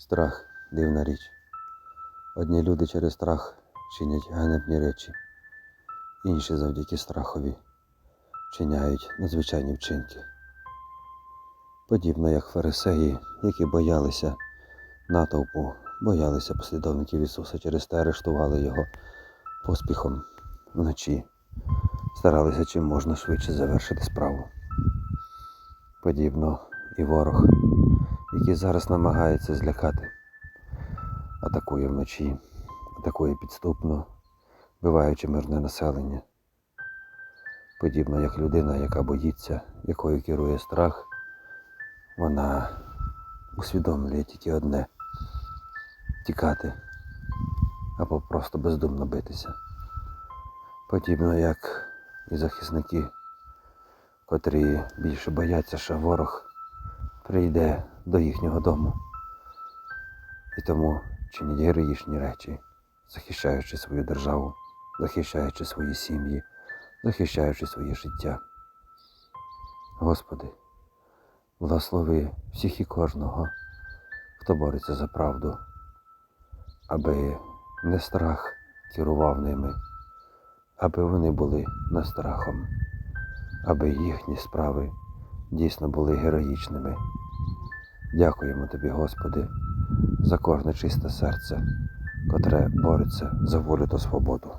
Страх дивна річ. Одні люди через страх чинять ганебні речі, інші завдяки страхові вчиняють надзвичайні вчинки. Подібно як фарисеї, які боялися натовпу, боялися послідовників Ісуса, через те арештували його поспіхом вночі, старалися чим можна швидше завершити справу. Подібно і ворог, який зараз намагається злякати, атакує вночі, атакує підступно, вбиваючи мирне населення. Подібно як людина, яка боїться, якою керує страх, вона усвідомлює тільки одне тікати або просто бездумно битися. Подібно як і захисники, котрі більше бояться, що ворог прийде до їхнього дому. І тому чинять героїчні речі, захищаючи свою державу, захищаючи свої сім'ї, захищаючи своє життя. Господи, благослови всіх і кожного, хто бореться за правду, аби не страх керував ними, аби вони були не страхом, аби їхні справи дійсно були героїчними. Дякуємо Тобі, Господи, за кожне чисте серце, котре бореться за волю та свободу.